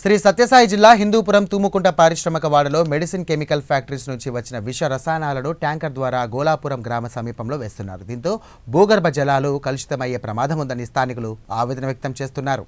శ్రీ సత్యసాయి జిల్లా హిందూపురం తుముకుంట పారిశ్రామిక వాడలో మెడిసిన్ కెమికల్ ఫ్యాక్టరీస్ నుంచి వచ్చిన విష రసాయనాలను ట్యాంకర్ ద్వారా గోలాపురం గ్రామ సమీపంలో వేస్తున్నారు. దీంతో భూగర్భ జలాలు కలుషితమయ్యే ప్రమాదం ఉందని స్థానికులు ఆవేదన వ్యక్తం చేస్తున్నారు.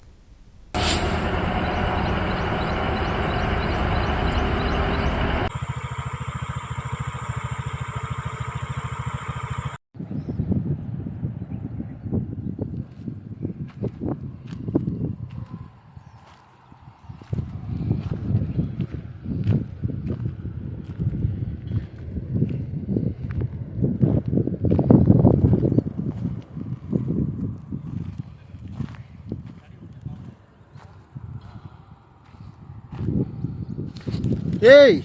Ei!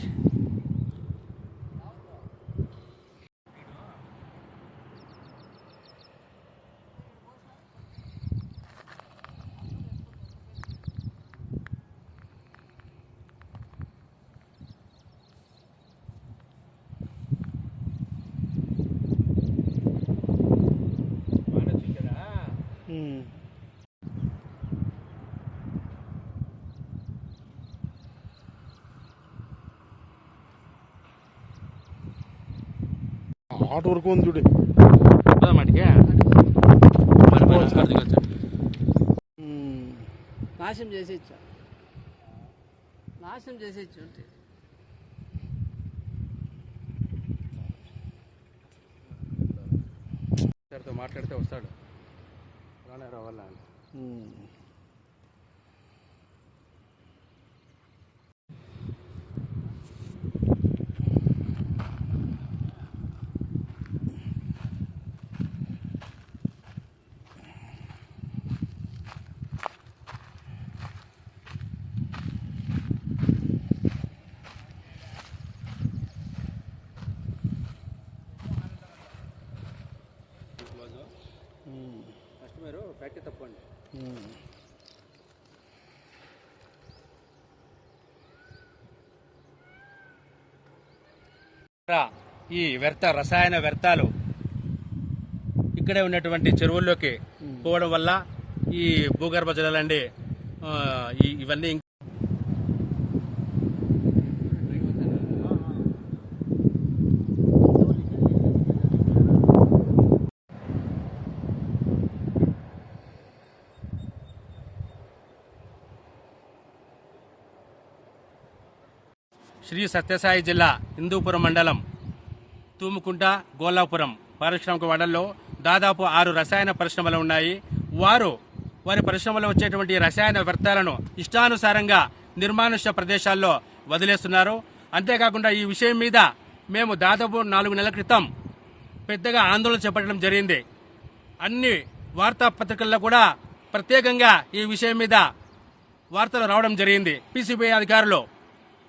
ఆట వరకు ఉంది చూడు. మటుకే? ఉమ్. నాశనం చేసేచ్చు నాశనం చేసేచ్చు అంటే సార్తో మాట్లాడితే వస్తాడు. రానే రావాలా? ఈ వ్యర్థ రసాయన వ్యర్థాలు ఇక్కడే ఉన్నటువంటి చెరువుల్లోకి పోవడం వల్ల ఈ భూగర్భ జలాలండి ఇవన్నీ శ్రీ సత్యసాయి జిల్లా హిందూపురం మండలం తూముకుంట గోలాపురం పారిశ్రామిక వాడల్లో దాదాపు ఆరు రసాయన పరిశ్రమలు ఉన్నాయి. వారు వారి పరిశ్రమలో వచ్చేటువంటి రసాయన వ్యర్థాలను ఇష్టానుసారంగా నిర్మానుష్య ప్రదేశాల్లో వదిలేస్తున్నారు. అంతేకాకుండా ఈ విషయం మీద మేము దాదాపు నాలుగు నెలల క్రితం పెద్దగా ఆందోళన చేపట్టడం జరిగింది. అన్ని వార్తాపత్రికల్లో కూడా ప్రత్యేకంగా ఈ విషయం మీద వార్తలు రావడం జరిగింది. పీసీపీ అధికారులు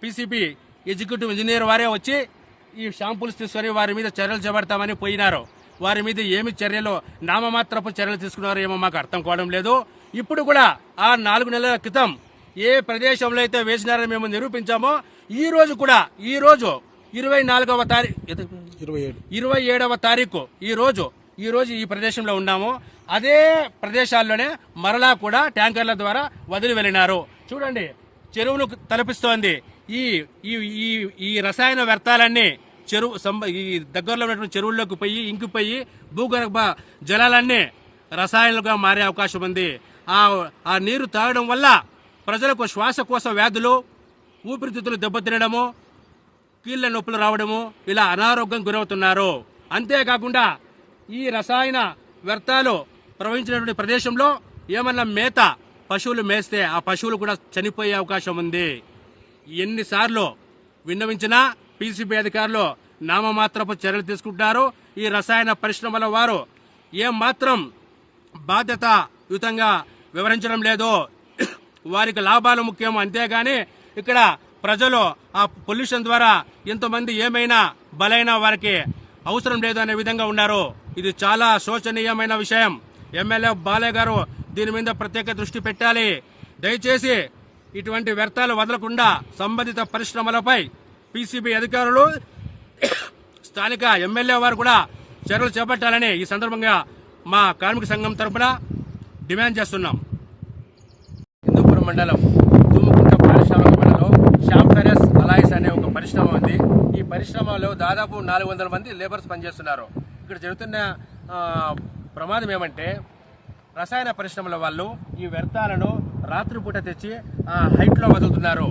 పీసీపీ ఎగ్జిక్యూటివ్ ఇంజనీర్ వారే వచ్చి ఈ షాంపుల్స్ తీసుకొని వారి మీద చర్యలు చేపడతామని పోయినారు. వారి మీద ఏమి చర్యలు నామమాత్రపు చర్యలు తీసుకున్నారో ఏమో మాకు అర్థం కావడం లేదు. ఇప్పుడు కూడా ఆ నాలుగు నెలల క్రితం ఏ ప్రదేశంలో అయితే వేసినారని మేము నిరూపించామో ఈ రోజు కూడా ఈ రోజు ఇరవై నాలుగవ తారీఖు ఇరవై ఏడు. ఇరవై ఏడవ తారీఖు ఈ రోజు ఈ రోజు ఈ ప్రదేశంలో ఉన్నాము. అదే ప్రదేశాల్లోనే మరలా కూడా ట్యాంకర్ల ద్వారా వదిలి వెళ్ళినారు. చూడండి చెరువును తలపిస్తోంది. ఈ ఈ ఈ ఈ రసాయన వ్యర్థాలన్నీ చెరువు ఈ దగ్గరలో ఉన్నటువంటి చెరువుల్లోకి పోయి ఇంకిపోయి భూగర్భ జలాలన్నీ రసాయనాలుగా మారే అవకాశం ఉంది. ఆ ఆ నీరు తాగడం వల్ల ప్రజలకు శ్వాసకోశ వ్యాధులు ఊపిరితిత్తులు దెబ్బతినడము కీళ్ళ నొప్పులు రావడము ఇలా అనారోగ్యం గురవుతున్నారు. అంతేకాకుండా ఈ రసాయన వ్యర్థాలు ప్రవహించినటువంటి ప్రదేశంలో ఏమన్నా మేత పశువులు మేస్తే ఆ పశువులు కూడా చనిపోయే అవకాశం ఉంది. ఎన్నిసార్లు విన్నవించినా పీసీబీ అధికారులు నామమాత్రపు చర్యలు తీసుకుంటున్నారు. ఈ రసాయన పరిశ్రమల వారు ఏమాత్రం బాధ్యతయుతంగా వివరించడం లేదు. వారికి లాభాలు ముఖ్యం. అంతేగాని ఇక్కడ ప్రజలు ఆ పొల్యూషన్ ద్వారా ఎంతమంది ఏమైనా బలైన వారికి అవసరం లేదు అనే విధంగా ఉన్నారు. ఇది చాలా శోచనీయమైన విషయం. ఎమ్మెల్యే బాలయ్య గారు దీని మీద ప్రత్యేక దృష్టి పెట్టాలి. దయచేసి ఇటువంటి వ్యర్థాలు వదలకుండా సంబంధిత పరిశ్రమలపై పీసీబీ అధికారులు స్థానిక ఎమ్మెల్యే వారు కూడా చర్యలు చేపట్టాలని ఈ సందర్భంగా మా కార్మిక సంఘం తరపున డిమాండ్ చేస్తున్నాం. హిందూపురం మండలం తుమ్ముకుంట పరిశ్రమ ఉంది. ఈ పరిశ్రమలో దాదాపు నాలుగు వందల మంది లేబర్స్ పనిచేస్తున్నారు. ఇక్కడ జరుగుతున్న ప్రమాదం ఏమంటే రసాయన పరిశ్రమల వాళ్ళు ఈ వ్యర్థాలను రాత్రిపూట తెచ్చి ఆ హైట్లో వదులుతున్నారు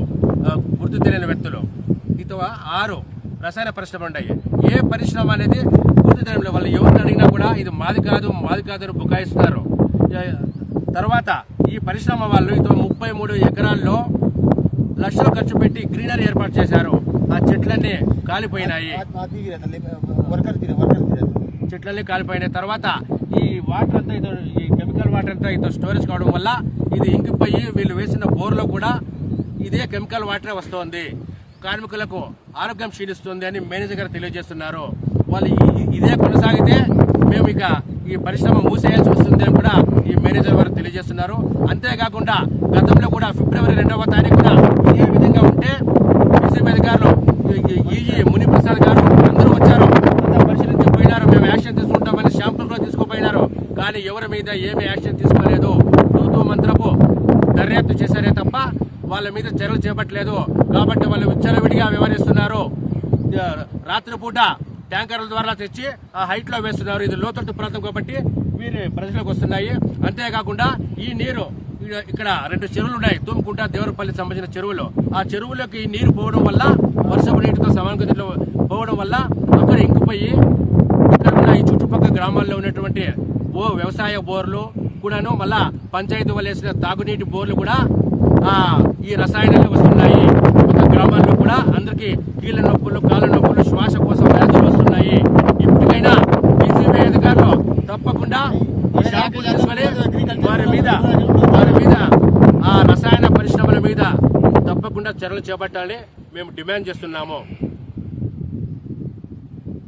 గుర్తు తెలియని వ్యక్తులు. ఇతో ఆరు రసాయన పరిశ్రమలు ఉన్నాయి. ఏ పరిశ్రమ అనేది గుర్తు తెలియని వాళ్ళు ఎవరిని అడిగినా కూడా ఇది మాది కాదు మాది కాదు అని బుకాయిస్తున్నారు. తర్వాత ఈ పరిశ్రమ వాళ్ళు ఇతో ముప్పై మూడు ఎకరాల్లో లక్షలు ఖర్చు పెట్టి గ్రీనరీ ఏర్పాటు చేశారు. ఆ చెట్లన్నీ కాలిపోయినాయి. చెట్లన్నీ కాలిపోయిన తర్వాత ఈ వాటర్ అంతా ఈ కెమికల్ వాటర్ అంతా ఇదో స్టోరేజ్ కావడం వల్ల ఇది ఇంకిపోయి వీళ్ళు వేసిన బోర్లో కూడా ఇదే కెమికల్ వాటరే వస్తోంది. కార్మికులకు ఆరోగ్యం క్షీణిస్తుంది అని మేనేజర్ గారు తెలియజేస్తున్నారు. వాళ్ళు ఇదే కొనసాగితే మేము ఇక ఈ పరిశ్రమ మూసేయాల్సి వస్తుంది అని కూడా ఈ మేనేజర్ వారు తెలియజేస్తున్నారు. అంతేకాకుండా గతంలో కూడా ఫిబ్రవరి రెండవ తారీఖున ఏ విధంగా ఉంటే బీసీపీ అధికారులు ఈజీ ముని ప్రసాద్ గారు అందరూ వచ్చారు. పరిశీలించి పోయినారు మేము యాక్షన్ తీసుకుంటామని శాంపుల్ కూడా తీసుకుపోయినారు. కానీ ఎవరి మీద ఏమి యాక్షన్ తీసుకున్నారు దర్యాప్తు చేశారే తప్ప వాళ్ళ మీద చర్యలు చేపట్టలేదు. కాబట్టి వాళ్ళు విచ్చలవిడిగా వ్యవహరిస్తున్నారు. రాత్రిపూట ట్యాంకర్ల ద్వారా తెచ్చి ఆ హైట్లో వేస్తున్నారు. ఇది లోతట్టు ప్రాంతం కాబట్టి వీరి ప్రజలకు వస్తున్నాయి. అంతేకాకుండా ఈ నీరు ఇక్కడ రెండు చెరువులు ఉన్నాయి. తుమ్కుంట దేవరపల్లి సంబంధించిన చెరువులు. ఆ చెరువులోకి ఈ నీరు పోవడం వల్ల వర్షపు నీటితో సమానంగా పోవడం వల్ల అక్కడ ఇంకిపోయి ఇక్కడ ఉన్న ఈ చుట్టుపక్కల గ్రామాల్లో ఉన్నటువంటి వ్యవసాయ బోర్లు కూడాను మళ్ళా పంచాయతీ వాళ్ళు వేసిన తాగునీటి బోర్లు కూడా ఈ రసాయనాలు వస్తున్నాయి. ఒక గ్రామాల్లో కూడా అందరికీ కీళ్ళ నొప్పులు కాళ్ళ నొప్పులు శ్వాస కోసం వ్యాధులు వస్తున్నాయి. ఇప్పటికైనా బీసీబీ అధికారులు తప్పకుండా ఈ తీసుకొని వారి మీద వారి మీద ఆ రసాయన పరిశ్రమల మీద తప్పకుండా చర్యలు చేపట్టాలని మేము డిమాండ్ చేస్తున్నాము.